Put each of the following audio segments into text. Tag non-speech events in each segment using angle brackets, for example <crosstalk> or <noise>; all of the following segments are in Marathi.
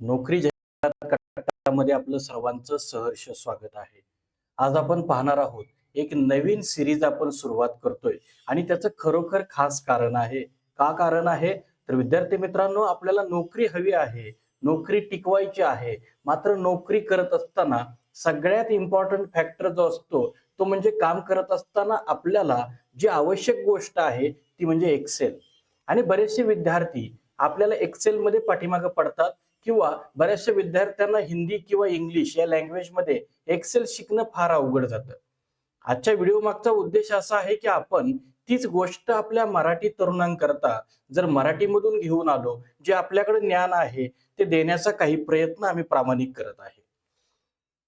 नोकरी जाहिरात आपलं सर्वांचं सहर्ष स्वागत आहे. आज आपण पाहणार आहोत एक नवीन सिरीज आपण सुरुवात करतोय आणि त्याचं खरोखर खास कारण आहे. का कारण आहे? तर विद्यार्थी मित्रांनो आपल्याला नोकरी हवी आहे नोकरी टिकवायची आहे. मात्र नोकरी करत असताना सगळ्यात इम्पॉर्टंट फॅक्टर जो असतो तो म्हणजे काम करत असताना आपल्याला जी आवश्यक गोष्ट आहे ती म्हणजे एक्सेल आणि बरेचसे विद्यार्थी आपल्याला एक्सेल मध्ये पाठीमागे पडतात किंवा बऱ्याचशा विद्यार्थ्यांना हिंदी किंवा इंग्लिश या लँग्वेजमध्ये एक्सेल शिकणं फार अवघड जातं. आजच्या व्हिडिओ मागचा उद्देश असा आहे की आपण तीच गोष्ट आपल्या मराठी तरुणांकरता जर मराठीमधून घेऊन आलो जे आपल्याकडे ज्ञान आहे ते देण्याचा काही प्रयत्न आम्ही प्रामाणिक करत आहे.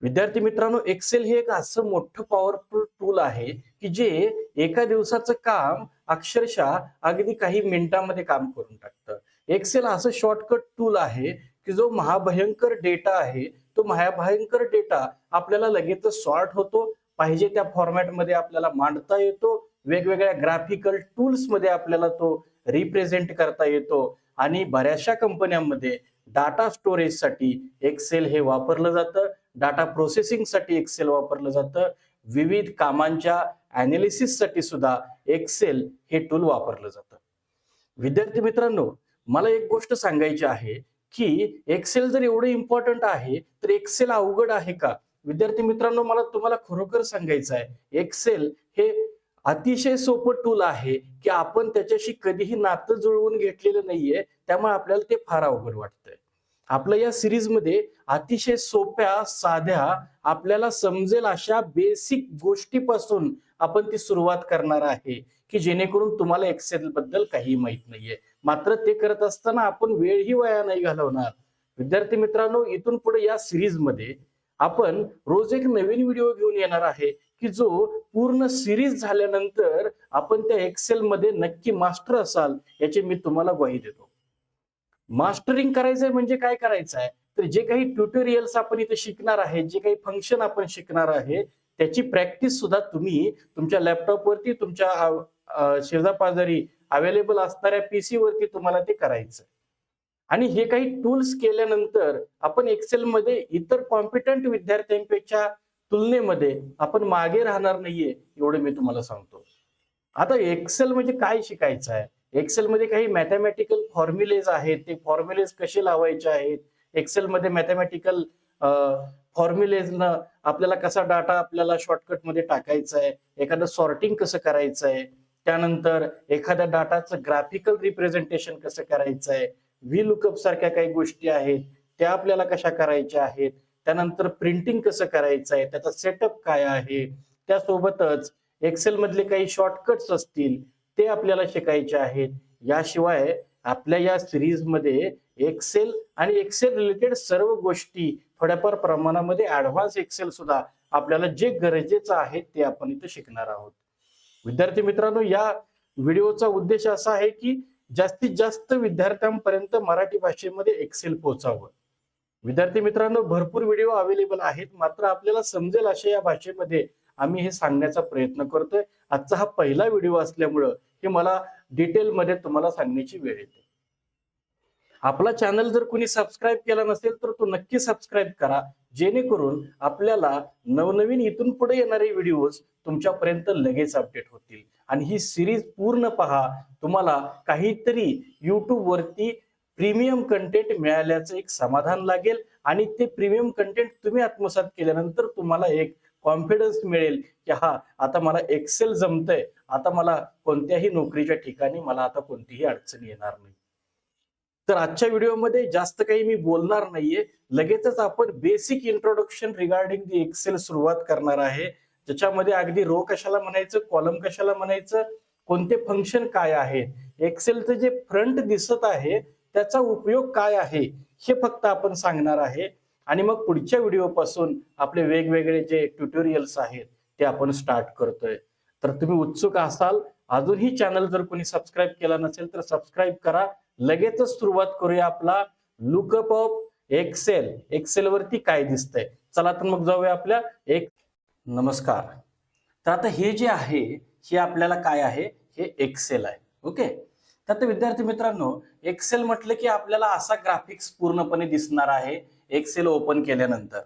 विद्यार्थी मित्रांनो एक्सेल हे एक असं मोठं पॉवरफुल टूल आहे की जे एका दिवसाचं काम अक्षरशः अगदी काही मिनिटांमध्ये काम करून टाकतं. एक्सेल असं शॉर्टकट टूल आहे की जो महाभयंकर डेटा आहे तो महाभयंकर डेटा आपल्याला लगेच सॉर्ट होतो. पाहिजे त्या फॉर्मॅटमध्ये आपल्याला मांडता येतो. वेगवेगळ्या ग्राफिकल टूल्समध्ये आपल्याला तो रिप्रेझेंट करता येतो. आणि बऱ्याचशा कंपन्यांमध्ये डाटा स्टोरेजसाठी एक्सेल हे वापरलं जातं. डाटा प्रोसेसिंगसाठी एक्सेल वापरलं जातं. विविध कामांच्या साठी सुद्धा एक्सेल हे टूल वापरलं जातं. विद्यार्थी मित्रांनो मला एक गोष्ट सांगायची आहे. की एक्सेल जर एवढं इम्पॉर्टंट आहे तर एक्सेल अवघड आहे का? विद्यार्थी मित्रांनो मला तुम्हाला खरोखर सांगायचं आहे एक्सेल हे अतिशय सोपं टूल आहे की आपण त्याच्याशी कधीही नातं जुळवून घेतलेलं नाहीये त्यामुळे आपल्याला ते फार अवघड वाटतंय. आपलं या सिरीजमध्ये अतिशय सोप्या साध्या आपल्याला समजेल अशा बेसिक गोष्टीपासून आपण ती सुरुवात करणार आहे. की जेणेकरून तुम्हाला एक्सेल बद्दल काही माहीत नाहीये. मात्र ते करत असताना आपण वेळही वाया नाही घालवणार. विद्यार्थी मित्रांनो इथून पुढे या सिरीजमध्ये आपण रोज एक नवीन व्हिडिओ घेऊन येणार आहे की जो पूर्ण सिरीज झाल्यानंतर आपण त्या एक्सेल मध्ये नक्की मास्टर असाल याची मी तुम्हाला ग्वाही देतो. मास्टरिंग करायचंय म्हणजे काय करायचं आहे तर जे काही ट्युटोरियल्स आपण इथे शिकणार आहे जे काही फंक्शन आपण शिकणार आहे त्याची प्रॅक्टिस सुद्धा तुम्ही तुमच्या लॅपटॉपवरती तुमच्या शेजापाजारी अवेलेबल असणाऱ्या पीसी वरती तुम्हाला ते करायचं. आणि हे काही टूल्स केल्यानंतर आपण एक्सेल मध्ये इतर कॉम्पिटंट विद्यार्थ्यांपेक्षा तुलनेमध्ये आपण मागे राहणार नाहीये एवढं मी तुम्हाला सांगतो. आता एक्सेल म्हणजे काय शिकायचं आहे? एक्सेल मध्ये काही मॅथमॅटिकल फॉर्म्युलेज आहेत ते फॉर्म्युलेज कसे लावायचे आहेत? एक्सेल मध्ये मॅथमॅटिकल फॉर्म्युलेजनं आपल्याला कसा डाटा आपल्याला शॉर्टकटमध्ये टाकायचा आहे? एखादं सॉर्टिंग कसं करायचं आहे? त्यानंतर एखाद्या डाटाचं ग्राफिकल रिप्रेझेंटेशन कसं करायचं आहे व्ही लुकअप सारख्या काही गोष्टी आहेत त्या आपल्याला कशा करायच्या आहेत? त्यानंतर प्रिंटिंग कसं करायचं आहे त्याचा सेटअप काय आहे? त्यासोबतच एक्सेल मधले काही शॉर्टकट्स असतील ते आपल्याला शिकायचे आहेत. याशिवाय आपल्या या सिरीजमध्ये एक्सेल आणि एक्सेल रिलेटेड सर्व गोष्टी थोड्याफार प्रमाणामध्ये ऍडव्हान्स एक्सेल सुद्धा आपल्याला जे गरजेचं आहे ते आपण इथं शिकणार आहोत. विद्यार्थी मित्रांनो या व्हिडिओचा उद्देश असा आहे की जास्तीत जास्त विद्यार्थ्यांपर्यंत मराठी भाषेमध्ये एक्सेल पोहोचावं. विद्यार्थी मित्रांनो भरपूर व्हिडिओ अवेलेबल आहेत. मात्र आपल्याला समजेल अशा या भाषेमध्ये आम्ही हे सांगण्याचा प्रयत्न करतोय. आजचा हा पहिला व्हिडिओ असल्यामुळं हे मला डिटेलमध्ये तुम्हाला सांगण्याची वेळ येते. आपला चॅनल जर कोणी सबस्क्राईब केला नसेल तर तो नक्की सबस्क्राईब करा. जेणेकरून आपल्याला नवनवीन इथून पुढे येणारे व्हिडिओज तुमच्यापर्यंत लगेच अपडेट होतील. आणि ही सिरीज पूर्ण पहा तुम्हाला काहीतरी यूट्यूबवरती प्रीमियम कंटेंट मिळाल्याचं एक समाधान लागेल. आणि ते प्रीमियम कंटेंट तुम्ही आत्मसात केल्यानंतर तुम्हाला एक कॉन्फिडन्स मिळेल की हा आता मला एक्सेल जमतंय. आता मला कोणत्याही नोकरीच्या ठिकाणी मला आता कोणतीही अडचण येणार नाही. तर आजच्या व्हिडिओमध्ये जास्त काही मी बोलणार नाहीये. लगेचच आपण basic introduction regarding the Excel सुरुवात करणार आहे. ज्याच्यामध्ये अगदी रो कशाला म्हणायचं कॉलम कशाला म्हणायचं कोणते फंक्शन काय आहे एक्सेलचं जे फ्रंट दिसत आहे त्याचा उपयोग काय आहे हे फक्त आपण सांगणार आहे. आणि मग पुढच्या व्हिडिओपासून आपले वेगवेगळे जे ट्युटोरियल्स आहेत ते आपण स्टार्ट करतोय. तर तुम्ही उत्सुक असाल अजूनही चॅनल जर कोणी सबस्क्राईब केला नसेल तर सबस्क्राईब करा. लगेचच सुरुवात करूया आपला लुकअप ऑफ एक्सेल एक्सेल वरती काय दिसतंय? चला तर मग जाऊया आपल्या एक नमस्कार. तर आता हे जे आहे हे आपल्याला काय आहे? हे एक्सेल आहे. ओके? तर विद्यार्थी मित्रांनो एक्सेल म्हटलं की आपल्याला असा ग्राफिक्स पूर्णपणे दिसणार आहे एक्सेल ओपन केल्यानंतर.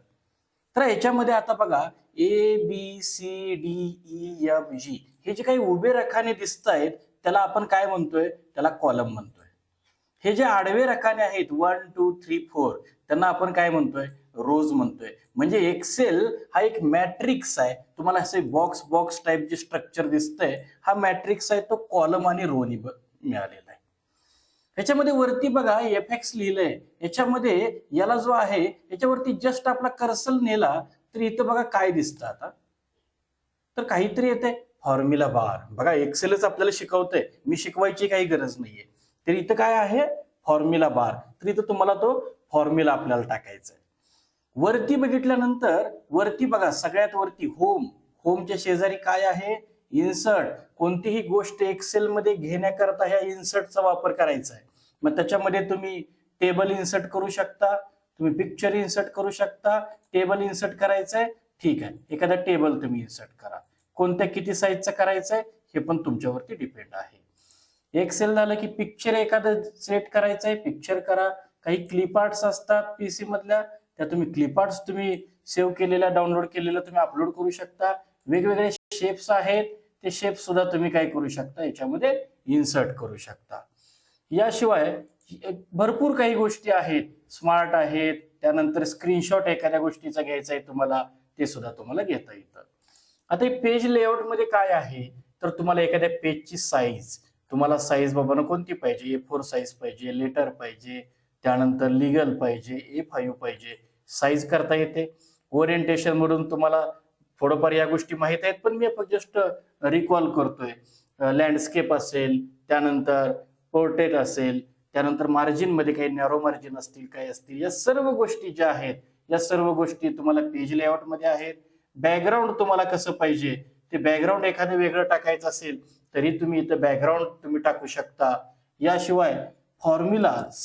तर याच्यामध्ये आता बघा A B C D E F G हे जे काही उभे रेखाने दिसत आहेत त्याला आपण काय म्हणतोय? त्याला कॉलम म्हणतोय. हे जे आडवे रकाने आहेत वन टू थ्री फोर त्यांना आपण काय म्हणतोय? रोज म्हणतोय. म्हणजे एक्सेल हा एक मॅट्रिक्स आहे. तुम्हाला असे बॉक्स बॉक्स टाईप जे स्ट्रक्चर दिसतंय हा मॅट्रिक्स आहे तो कॉलम आणि रोनी मिळालेला आहे. याच्यामध्ये वरती बघा एफ एक्स लिहिलंय. याच्यामध्ये याला जो आहे याच्यावरती जस्ट आपला कर्सल नेला तर इथं बघा काय दिसतं आता? तर काहीतरी येते फॉर्म्युला बार बघा एक्सेलच आपल्याला शिकवतंय. मी शिकवायची काही गरज नाहीये. तर इथं काय आहे? फॉर्म्युला बार तर इथं तुम्हाला तो फॉर्म्युला आपल्याला टाकायचा आहे वरती बघितल्यानंतर वरती बघा सगळ्यात वरती होम होमच्या शेजारी काय आहे? इन्सर्ट कोणतीही गोष्ट एक्सेल मध्ये घेण्याकरता ह्या इन्सर्टचा वापर करायचा आहे मग त्याच्यामध्ये तुम्ही टेबल इन्सर्ट करू शकता तुम्ही पिक्चर इन्सर्ट करू शकता टेबल इन्सर्ट करायचंय. ठीक आहे. एखादा टेबल तुम्ही इन्सर्ट करा. कोणत्या किती साईजचं आहे हे पण तुमच्यावरती डिपेंड आहे. एक्सेल झालं की पिक्चर एखादं सेट करायचं आहे पिक्चर करा. काही क्लिप आर्ट्स असतात पीसी मधल्या त्या तुम्ही क्लिप आर्ट्स तुम्ही सेव्ह केलेल्या डाउनलोड केलेल्या तुम्ही अपलोड करू शकता. वेगवेगळे शेप्स आहेत ते शेप सुद्धा तुम्ही काय करू शकता याच्यामध्ये इन्सर्ट करू शकता. याशिवाय भरपूर काही गोष्टी आहेत. स्मार्ट आहेत त्यानंतर स्क्रीनशॉट एखाद्या गोष्टीचा घ्यायचा आहे तुम्हाला ते सुद्धा तुम्हाला घेता येतं. आता पेज लेआउटमध्ये काय आहे? तर तुम्हाला एखाद्या पेजची साईज तुम्हाला साईज बाबांना कोणती पाहिजे? ए फोर साईज पाहिजे लेटर पाहिजे त्यानंतर लिगल पाहिजे ए फाईव्ह पाहिजे. साईज करता येते. ओरिएंटेशन मधून तुम्हाला थोडंफार या गोष्टी माहीत आहेत पण मी जस्ट रिकॉल करतोय. लँडस्केप असेल त्यानंतर पोर्ट्रेट असेल त्यानंतर मार्जिनमध्ये काही नॅरो मार्जिन असतील काय असतील या सर्व गोष्टी ज्या आहेत या सर्व गोष्टी तुम्हाला पेज लेआउटमध्ये आहेत. बॅकग्राऊंड तुम्हाला कसं पाहिजे? ते बॅकग्राऊंड एखादं वेगळं टाकायचं असेल तरी तुम्ही इथं बॅकग्राऊंड तुम्ही टाकू शकता. याशिवाय फॉर्म्युलाज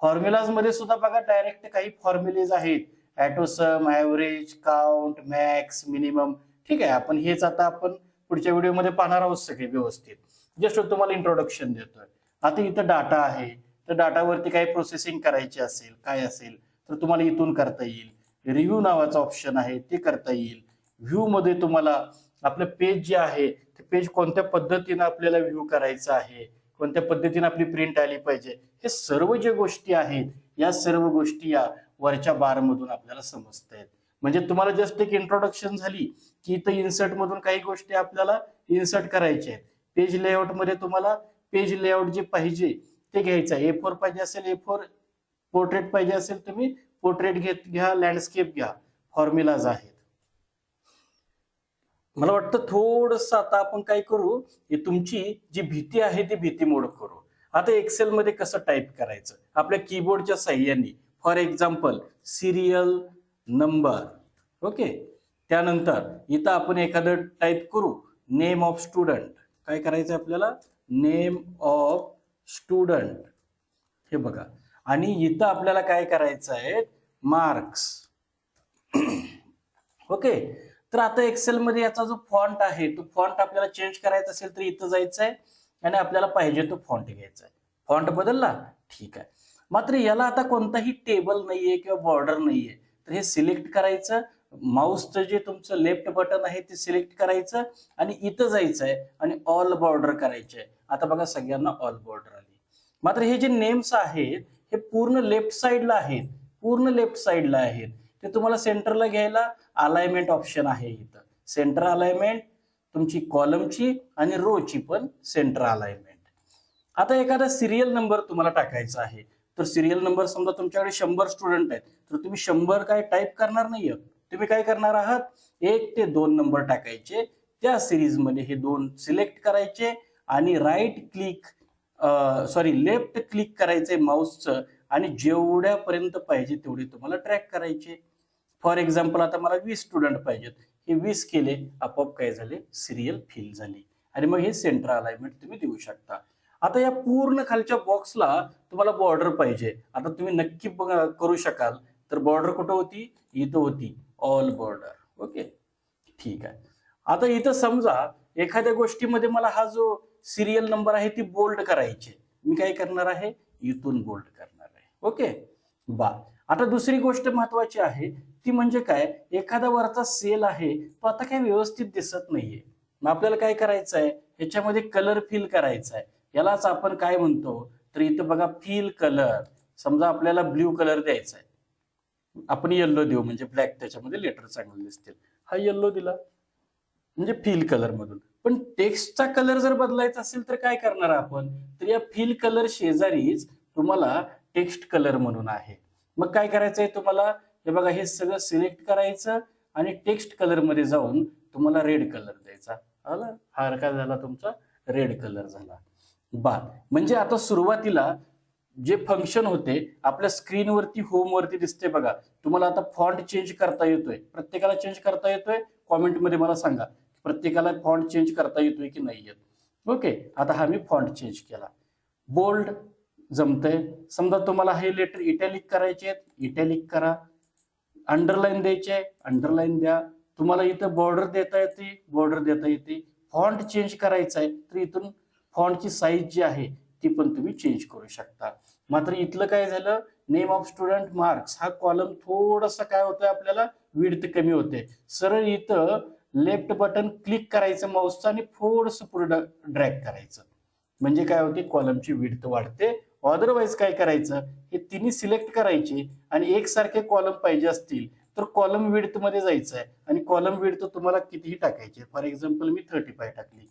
फॉर्म्युलाजमध्ये सुद्धा बघा डायरेक्ट काही फॉर्म्युलेज आहेत. AutoSum average count max minimum ठीक आहे आपण हेच आता आपण पुढच्या व्हिडिओमध्ये पाहणार आहोत सगळे व्यवस्थित. जस्ट तुम्हाला इंट्रोडक्शन देतोय. आता इथं डाटा आहे. तर डाटावरती काही प्रोसेसिंग करायची असेल काय असेल तर तुम्हाला इथून करता येईल. रिव्ह्यू नावाचं ऑप्शन आहे ते करता येईल. व्ह्यू मध्ये तुम्हाला आपलं पेज जे आहे पेज कोणत्या पद्धतीनं आपल्याला व्ह्यू करायचं आहे? कोणत्या पद्धतीने आपली प्रिंट आली पाहिजे? हे सर्व जे गोष्टी आहेत या सर्व गोष्टी या वरच्या बार मधून आपल्याला समजत आहेत म्हणजे तुम्हाला जस्ट एक इंट्रोडक्शन झाली की इथं इन्सर्ट मधून काही गोष्टी आपल्याला इन्सर्ट करायच्या आहेत. पेज लेआउटमध्ये तुम्हाला पेज लेआउट जे पाहिजे ते घ्यायचं आहे. ए फोर पाहिजे असेल ए फोर पोर्ट्रेट पाहिजे असेल तुम्ही पोर्ट्रेट घेत घ्या लँडस्केप घ्या. फॉर्म्युलाज आहेत. मला वाटतं थोडस आता आपण काय करू तुमची जी भीती आहे ती भीती मोड करू. आता एक्सेल मध्ये कसं टाईप करायचं? आपल्या कीबोर्डच्या साह्याने for example serial number okay त्यानंतर इथं आपण एखादं टाईप करू. नेम ऑफ स्टुडंट काय करायचं आपल्याला? नेम ऑफ स्टुडंट हे बघा. आणि इथं आपल्याला काय करायचं आहे मार्क्स ओके तर आता एक्सेल मध्ये याचा जो फॉन्ट आहे तो फॉन्ट आपल्याला चेंज करायचा असेल तर इथं जायचं आहे आणि आपल्याला पाहिजे तो फॉन्ट घ्यायचा आहे फॉन्ट बदलला? ठीक आहे मात्र याला आता कोणताही टेबल नाहीये किंवा बॉर्डर नाहीये. तर हे सिलेक्ट करायचं. माऊसचं जे तुमचं लेफ्ट बटन आहे ते सिलेक्ट करायचं आणि इथं जायचं आहे आणि ऑल बॉर्डर करायचे आता बघा सगळ्यांना ऑल बॉर्डर आली. मात्र हे जे नेम्स आहेत हे पूर्ण लेफ्ट साईडला आहेत. पूर्ण लेफ्ट साईडला आहेत. ते तुम्हाला सेंटरला घ्यायला अलायमेंट ऑप्शन आहे इथं. सेंटर अलायमेंट तुमची कॉलमची आणि रोची पण सेंटर अलायमेंट आता एखादा सिरियल नंबर तुम्हाला टाकायचा आहे. तर सिरियल नंबर समजा तुमच्याकडे शंभर स्टुडंट आहेत तर तुम्ही शंभर काय टाईप करणार नाहीये. तुम्ही काय करणार आहात? एक ते दोन नंबर टाकायचे. त्या सिरीजमध्ये हे दोन सिलेक्ट करायचे आणि right click sorry left click करायचे माऊसचं आणि जेवढ्यापर्यंत पाहिजे तेवढे तुम्हाला ट्रॅक करायचे. फॉर एक्झाम्पल आता मला वीस स्टुडंट पाहिजेत. हे वीस केले आपोआप काय झाले? सिरियल फिल झाली. आणि मग हे सेंटर अलाइनमेंट तुम्ही देऊ शकता. आता या पूर्ण खालच्या बॉक्सला तुम्हाला बॉर्डर पाहिजे. आता तुम्ही नक्की करू शकाल. तर बॉर्डर कुठं होती? इथं होती. ऑल बॉर्डर ओके ठीक आहे. आता इथं समजा एखाद्या गोष्टीमध्ये मला हा जो सिरियल नंबर आहे ती बोल्ड करायची मी काय करणार आहे? इथून बोल्ड करणार आहे. ओके बा. आता दुसरी गोष्ट महत्वाची आहे. ती म्हणजे काय? एखादा वरचा सेल आहे तो आता काय व्यवस्थित दिसत नाहीये. मग आपल्याला काय करायचं आहे ह्याच्यामध्ये कलर फिल करायचा आहे यालाच आपण काय म्हणतो? तर इथं बघा फिल कलर समजा आपल्याला ब्ल्यू कलर द्यायचा आहे आपण येल्लो देऊ म्हणजे ब्लॅक त्याच्यामध्ये लेटर चांगले दिसतील. हा येल्लो दिला. म्हणजे फिल कलर मधून. पण टेक्स्टचा कलर जर बदलायचा असेल तर काय करणार आपण? तर या फिल कलर शेजारीच तुम्हाला टेक्स्ट कलर म्हणून आहे. मग काय करायचंय तुम्हाला? हे बघा हे सगळं सिलेक्ट करायचं आणि टेक्स्ट कलरमध्ये जाऊन तुम्हाला रेड कलर द्यायचा. आला? हा काय झाला तुमचा. रेड कलर झाला. बा म्हणजे आता सुरुवातीला जे फंक्शन होते आपल्या स्क्रीनवरती होमवरती दिसते बघा. तुम्हाला आता फॉन्ट चेंज करता येतोय. प्रत्येकाला चेंज करता येतोय? कॉमेंटमध्ये मला सांगा. प्रत्येकाला फॉन्ट चेंज करता येतोय की नाही येत ओके आता हा मी फॉन्ट चेंज केला. बोल्ड जमतंय. समजा तुम्हाला हे लेटर इटॅलिक करायचे आहेत. इटॅलिक करा. अंडरलाईन द्यायचे आहे अंडरलाईन द्या. तुम्हाला इथं बॉर्डर देता येते बॉर्डर देता येते. फॉन्ट चेंज करायचा आहे तर इथून फॉन्टची साईज जी आहे ती पण तुम्ही चेंज करू शकता. मात्र इथलं काय झालं? नेम ऑफ स्टुडंट मार्क्स हा कॉलम थोडासा काय होतोय आपल्याला? विड्थ कमी होते. सरळ इथं लेफ्ट बटन क्लिक करायचं माऊसचं आणि थोडस पुढे ड्रॅग करायचं. म्हणजे काय होते? कॉलमची विड्थ वाढते. अदरवाईज काय करायचं? हे तिन्ही सिलेक्ट करायचे आणि एकसारखे कॉलम पाहिजे असतील तर कॉलम विड्थमध्ये जायचं आहे आणि कॉलम विड्थ तुम्हाला कितीही टाकायचे. फॉर एक्झाम्पल मी थर्टी फाय टाकली.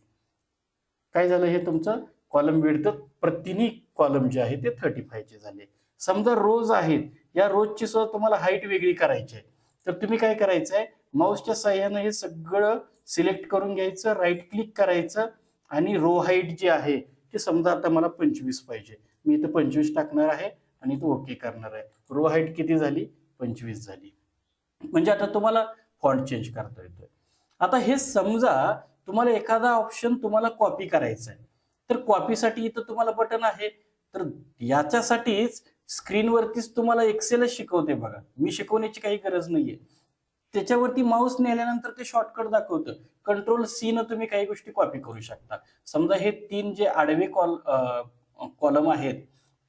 काय झालं हे तुमचं? कॉलम विड्थ प्रतिनी कॉलम जे आहे ते थर्टी फायचे झाले. समजा रोज आहेत या रोजची सुद्धा तुम्हाला हाईट वेगळी करायची आहे. तर तुम्ही काय करायचं आहे माऊसच्या सहाय्यानं हे सगळं सिलेक्ट करून घ्यायचं राईट क्लिक करायचं आणि रो हाईट जी आहे ते समजा आता मला पंचवीस पाहिजे. मी इथं पंचवीस टाकणार आहे आणि इथं ओके करणार आहे. रो हाईट किती झाली? पंचवीस झाली. म्हणजे आता तुम्हाला फॉन्ट चेंज करता येतोय. आता हे समजा तुम्हाला एखादा ऑप्शन तुम्हाला कॉपी करायचा आहे. तर कॉपीसाठी इथं तुम्हाला बटन आहे. तर याच्यासाठीच स्क्रीनवरतीच तुम्हाला एक्सेलच शिकवते बघा. मी शिकवण्याची काही गरज नाहीये. त्याच्यावरती माऊस नेल्यानंतर ते शॉर्टकट दाखवतं. कंट्रोल सी न तुम्ही काही गोष्टी कॉपी करू शकता. समजा हे तीन जे आडवे कॉल कॉलम आहेत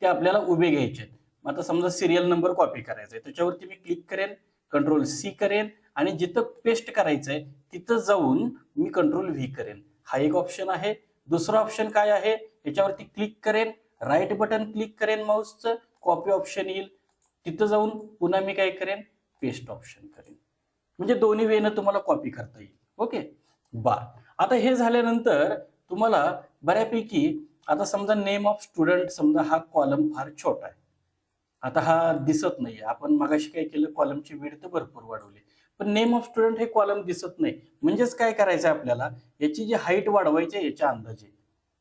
ते आपल्याला उभे घ्यायचे आहेत. मग आता समजा सिरियल नंबर कॉपी करायचा आहे त्याच्यावरती मी क्लिक करेन कंट्रोल सी करेन आणि जिथं पेस्ट करायचं आहे तिथं जाऊन मी कंट्रोल व्ही करेन. हा एक ऑप्शन आहे. दुसरा ऑप्शन काय आहे? याच्यावरती क्लिक करेन राईट बटन क्लिक करेन माऊसचं कॉपी ऑप्शन येईल. तिथं जाऊन पुन्हा मी काय करेन? पेस्ट ऑप्शन करेन. म्हणजे दोन्ही वेनं तुम्हाला कॉपी करता येईल. ओके बा आता हे झाल्यानंतर तुम्हाला बऱ्यापैकी आता समजा नेम ऑफ स्टुडंट समजा हा कॉलम फार छोटा आहे. आता हा दिसत नाही आपण मगाशी काय केलं? कॉलमची वेळ तर भरपूर वाढवली. पण नेम ऑफ स्टुडंट हे कॉलम दिसत नाही. म्हणजेच काय करायचं आपल्याला? याची जी हाईट वाढवायची आहे याच्या अंदाजे.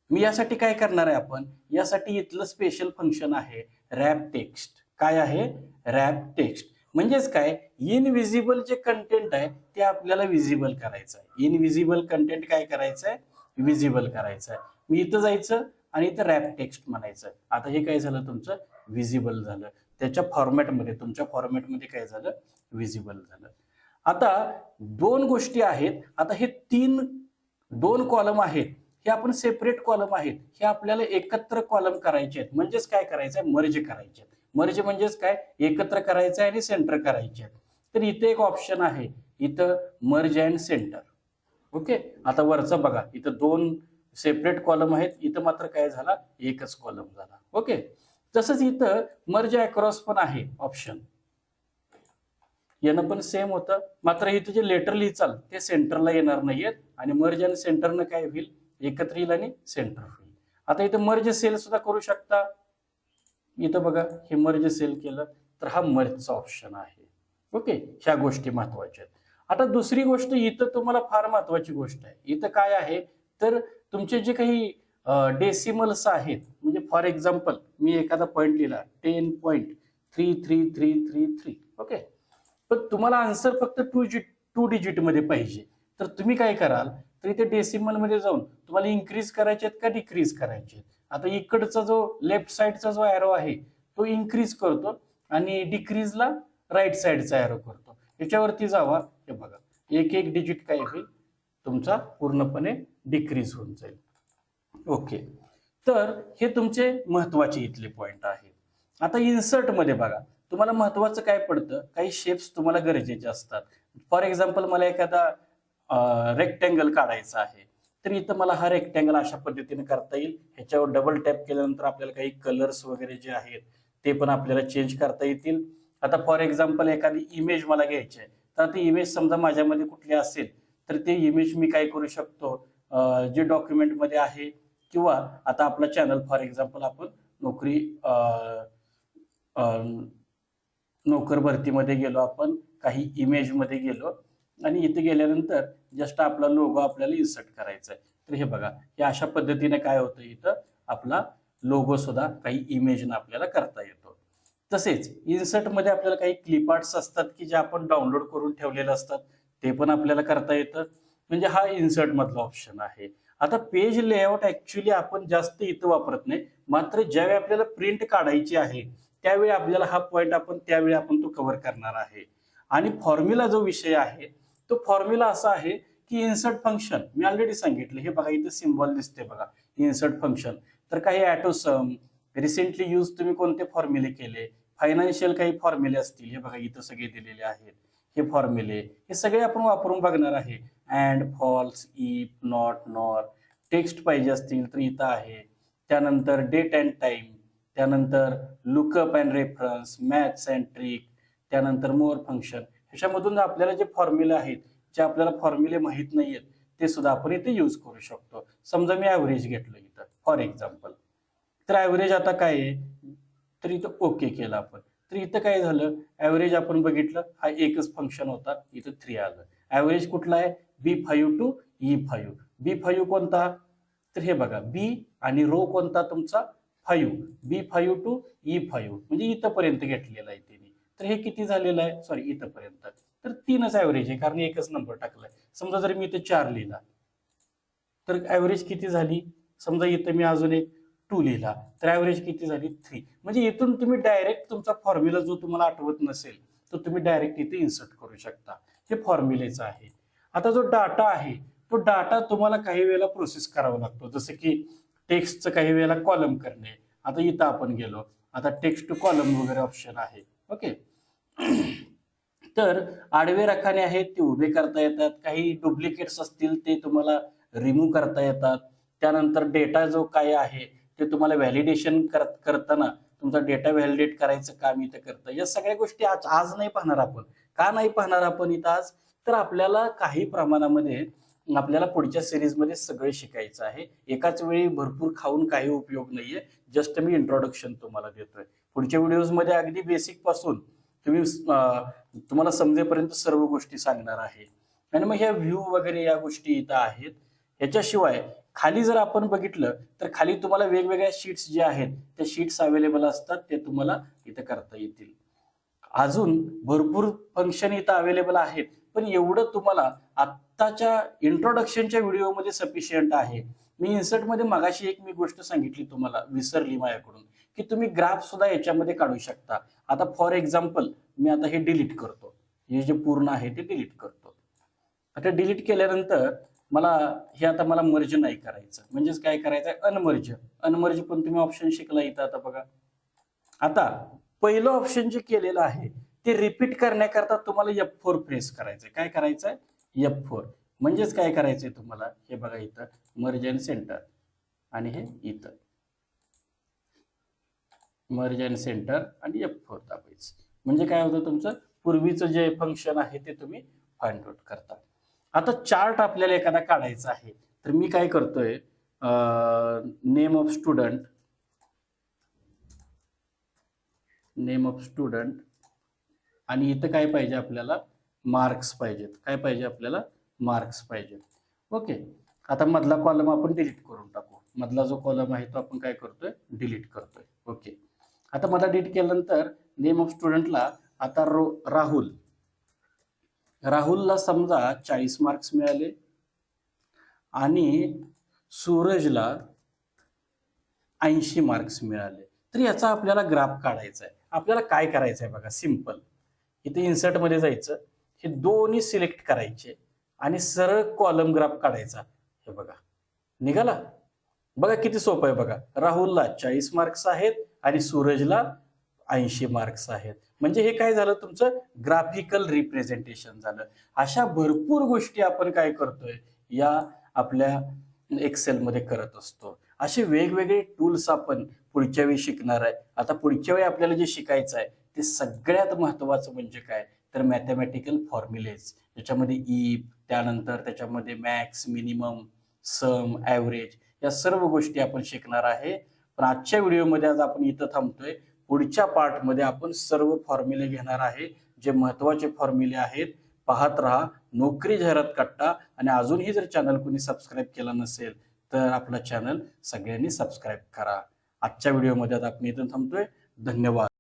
मी यासाठी काय करणार आहे आपण? यासाठी इथलं स्पेशल फंक्शन आहे रॅप टेक्स्ट काय आहे? रॅप टेक्स्ट म्हणजेच काय? इनविजिबल जे कंटेंट आहे ते आपल्याला विजिबल करायचं आहे इनविजिबल कंटेंट काय करायचं आहे विजिबल करायचं आहे मी इथं जायचं आणि इथं रॅप टेक्स्ट म्हणायचं. आता हे काय झालं तुमचं? विजिबल झालं. त्याच्या फॉर्मॅटमध्ये तुमच्या फॉर्मॅटमध्ये काय झालं? विजिबल झालं. आता दोन गोष्टी आहेत. आता हे तीन दोन कॉलम आहेत. हे आपण सेपरेट कॉलम आहेत. हे आपल्याला एकत्र कॉलम करायचे आहेत. म्हणजेच काय करायचं आहे मर्ज करायचे आहेत. मर्ज म्हणजेच काय? एकत्र करायचं आहे आणि सेंटर करायचे आहेत. तर इथे एक ऑप्शन आहे. इथं मर्ज अँड सेंटर ओके आता वरचं बघा. इथं दोन सेपरेट कॉलम आहेत इथं मात्र काय झाला? एकच कॉलम झाला. ओके? तसंच इथं मर्ज अक्रॉस पण आहे ऑप्शन यानं पण सेम होतं. मात्र इथं जे लेटर लिहिचाल ते सेंटरला येणार नाहीयेत. आणि मर्ज आणि सेंटरनं काय होईल? एकत्र येईल आणि सेंटर होईल. आता इथं मर्ज सेल सुद्धा करू शकता. इथं बघा हे मर्ज सेल केलं तर हा मर्जचा ऑप्शन आहे. ओके? ह्या गोष्टी महत्त्वाच्या आहेत. आता दुसरी गोष्ट इथं तुम्हाला फार महत्वाची गोष्ट आहे. इथं काय आहे? तर तुमचे जे काही डेसिमल्स आहेत म्हणजे फॉर एक्झाम्पल मी एखादा पॉईंट लिहिला ten point three three three three three okay पण तुम्हाला आन्सर फक्त टू जी टू डिजिटमध्ये पाहिजे. तर तुम्ही काय कराल? तर इथे डेसिमलमध्ये जाऊन तुम्हाला इन्क्रीज करायचे आहेत का डिक्रीज करायचे आहेत? आता इकडचा जो लेफ्ट साईडचा जो ॲरो आहे तो इन्क्रीज करतो आणि डिक्रीजला राईट साईडचा ॲरो करतो. याच्यावरती जावा. हे बघा. एक एक डिजिट काय होईल? तुमचा पूर्णपणे डिक्रीज होऊन जाईल. ओके तर हे तुमचे महत्त्वाचे इथले पॉइंट आहेत आता इन्सर्टमध्ये बघा तुम्हाला महत्वाचं काय पडतं? काही शेप्स तुम्हाला गरजेचे असतात. फॉर एक्झाम्पल मला एखादा रेक्टँगल काढायचा आहे. तर इथं मला हा रेक्टँगल अशा पद्धतीने करता येईल. ह्याच्यावर डबल टॅप केल्यानंतर आपल्याला काही कलर्स वगैरे जे आहेत ते पण आपल्याला चेंज करता येतील. आता फॉर एक्झाम्पल एखादी इमेज मला घ्यायची आहे. तर ती इमेज समजा माझ्यामध्ये कुठली असेल तर ते इमेज मी काय करू शकतो? जे डॉक्युमेंटमध्ये आहे किंवा आता आपला चॅनल फॉर एक्झाम्पल आपण नोकरी नोकर भरतीमध्ये गेलो आपण काही इमेजमध्ये गेलो आणि इथे गेल्यानंतर जस्ट आपला लोगो आपल्याला इन्सर्ट करायचा आहे तर हे बघा हे अशा पद्धतीने काय होतं इथं? आपला लोगो सुद्धा काही इमेजनं आपल्याला करता येतो. तसेच इन्सर्टमध्ये आपल्याला काही क्लिप आर्ट्स असतात की जे आपण डाउनलोड करून ठेवलेले असतात ते पण आपल्याला करता येतं. म्हणजे हा इन्सर्ट मधला ऑप्शन आहे. आता पेज लेआउट ऍक्च्युली आपण जास्त इथं वापरत नाही. मात्र ज्यावेळी आपल्याला प्रिंट काढायची आहे त्यावेळी आपल्याला हा पॉईंट आपण त्यावेळी आपण तो कव्हर करणार आहे. आणि फॉर्म्युला जो विषय आहे तो फॉर्म्युला असा आहे की इन्सर्ट फंक्शन मी ऑलरेडी सांगितलं हे बघा इथं सिम्बॉल दिसते बघा इन्सर्ट फंक्शन तर काही ॲटोसम रिसेंटली यूज तुम्ही कोणते फॉर्म्युले केले? फायनान्शियल काही फॉर्म्युले असतील हे बघा इथं सगळे दिलेले आहेत. हे फॉर्म्युले हे सगळे आपण वापरून बघणार आहे. And false if not nor text पाहिजे असतील तर इथं आहे. त्यानंतर डेट अँड टाइम त्यानंतर lookup and reference maths and trig त्यानंतर मोर फंक्शन ह्याच्यामधून आपल्याला जे फॉर्म्युले आहेत जे आपल्याला फॉर्म्युले माहीत नाही आहेत ते सुद्धा आपण इथे यूज करू शकतो. समजा मी ॲव्हरेज घेतलं इथं फॉर एक्झाम्पल तर ॲव्हरेज आता काय आहे? तर इथं ओके केलं आपण. तर इथं काय झालं? ॲव्हरेज आपण बघितलं हा एकच फंक्शन होता. इथं थ्री आलं. ॲव्हरेज कुठला आहे? B five to E five B five कोणता? तर हे बघा बी आणि रो कोणता तुमचा? Five B five to E five म्हणजे इथंपर्यंत घेतलेला आहे त्यांनी तर हे किती झालेलं आहे? सॉरी इथंपर्यंत. तर तीनच ॲव्हरेज आहे कारण एकच नंबर टाकलाय. समजा जर मी इथं चार लिहिला तर ॲव्हरेज किती झाली? समजा इथं मी अजून एक टू लिहिला. तर ॲव्हरेज किती झाली? थ्री म्हणजे इथून तुम्ही डायरेक्ट तुमचा फॉर्म्युला जो तुम्हाला आठवत नसेल तो तुम्ही डायरेक्ट इथे इन्सर्ट करू शकता. हे फॉर्म्युलेचं आहे. आता जो डाटा आहे तो डाटा तुम्हाला काही वेळेला प्रोसेस करावा लागतो. जसं की टेक्स्टचं काही वेळेला कॉलम करणे. आता इथं आपण गेलो. आता टेक्स्ट टू कॉलम वगैरे ऑप्शन आहे. ओके <clears throat> तर आडवे रखाने आहेत ते उभे करता येतात. काही डुप्लिकेट्स असतील ते तुम्हाला रिमूव्ह करता येतात. त्यानंतर डेटा जो काय आहे ते तुम्हाला व्हॅलिडेशन करत करताना तुमचा डेटा व्हॅलिडेट करायचं काम इथं करतं. या सगळ्या गोष्टी आज आज नाही पाहणार आपण. का नाही पाहणार आपण इथं आज? तर आपल्याला काही प्रमाणामध्ये आपल्याला पुढच्या सिरीजमध्ये सगळे शिकायचं आहे. एकाच वेळी भरपूर खाऊन काही उपयोग नाहीये. जस्ट मी इंट्रोडक्शन तुम्हाला देतोय. पुढच्या व्हिडिओजमध्ये अगदी बेसिकपासून तुम्ही तुम्हाला समजेपर्यंत सर्व गोष्टी सांगणार आहे. आणि मग ह्या व्ह्यू वगैरे या गोष्टी इथं आहेत. ह्याच्याशिवाय खाली जर आपण बघितलं तर खाली तुम्हाला वेगवेगळ्या शीट्स जे आहेत त्या शीट्स अवेलेबल असतात ते तुम्हाला इथं करता येतील. अजून भरपूर फंक्शन इथं अवेलेबल आहेत पण एवढं तुम्हाला आत्ताच्या इंट्रोडक्शनच्या व्हिडिओमध्ये सफिशियंट आहे. मी इन्सर्टमध्ये मगाशी एक मी गोष्ट सांगितली तुम्हाला विसरली माझ्याकडून की तुम्ही ग्राफ सुद्धा याच्यामध्ये काढू शकता. आता फॉर एक्झाम्पल मी आता हे डिलीट करतो. हे जे पूर्ण आहे ते डिलीट करतो. आता डिलीट केल्यानंतर मला हे आता मला मर्ज नाही करायचं. म्हणजेच काय करायचं आहे अनमर्ज अनमर्ज पण तुम्ही ऑप्शन शिकला इथं आता बघा. आता पहिलं ऑप्शन जे केलेलं आहे ते रिपीट करण्याकरता तुम्हाला एफ फोर प्रेस करायचंय. काय करायचंय? एफ फोर म्हणजेच काय करायचंय तुम्हाला? हे बघा इथं. मर्ज अँड सेंटर आणि हे इथं. मर्ज अँड सेंटर आणि एफ फोर दाबायचं. म्हणजे काय होतं तुमचं? पूर्वीचं जे फंक्शन आहे ते तुम्ही फाइंड आउट करता. आता चार्ट आपल्याला एखादा काढायचा आहे. तर मी काय करतोय name of student name of student आणि इथं काय पाहिजे आपल्याला? मार्क्स पाहिजेत. काय पाहिजे आपल्याला? मार्क्स पाहिजेत. ओके आता मधला कॉलम आपण डिलीट करून टाकू. मधला जो कॉलम आहे तो आपण काय करतोय? डिलीट करतोय. ओके आता मला डिलीट केल्यानंतर नेम ऑफ स्टुडंटला आता रो राहुल. राहुलला समजा चाळीस मार्क्स मिळाले आणि सूरजला ऐंशी मार्क्स मिळाले. तर याचा आपल्याला ग्राफ काढायचा आहे. आपल्याला काय करायचं आहे बघा सिंपल इथे इन्सर्टमध्ये जायचं. हे दोन्ही सिलेक्ट करायचे आणि सरळ कॉलम ग्राफ काढायचा. हे बघा. निघाला? बघा किती सोपं आहे बघा. राहुलला चाळीस मार्क्स आहेत आणि सूरजला ऐंशी मार्क्स आहेत. म्हणजे हे काय झालं? तुमचं ग्राफिकल रिप्रेझेंटेशन झालं. अशा भरपूर गोष्टी आपण काय करतोय? या आपल्या एक्सेलमध्ये करत असतो. असे वेगवेगळे टूल्स आपण पुढच्या वेळी शिकणार आहे. आता पुढच्या वेळी आपल्याला जे शिकायचं आहे ते सगळ्यात महत्त्वाचं म्हणजे काय? तर मॅथमॅटिकल फॉर्म्युलेज ज्याच्यामध्ये ईप त्यानंतर त्याच्यामध्ये मॅक्स मिनिमम सम ॲव्हरेज या सर्व गोष्टी आपण शिकणार आहे. पण आजच्या व्हिडिओमध्ये आज आपण इथं थांबतोय. पुढच्या पार्टमध्ये आपण सर्व फॉर्म्युले घेणार आहे. जे महत्त्वाचे फॉर्म्युले आहेत पाहत राहा. नोकरी जाहिरात कट्टा. आणि अजूनही जर चॅनल कोणी सबस्क्राईब केला नसेल तर आपला चॅनल सगळ्यांनी सबस्क्राईब करा. आजच्या व्हिडिओमध्ये आता आपण इथून थांबतोय. धन्यवाद.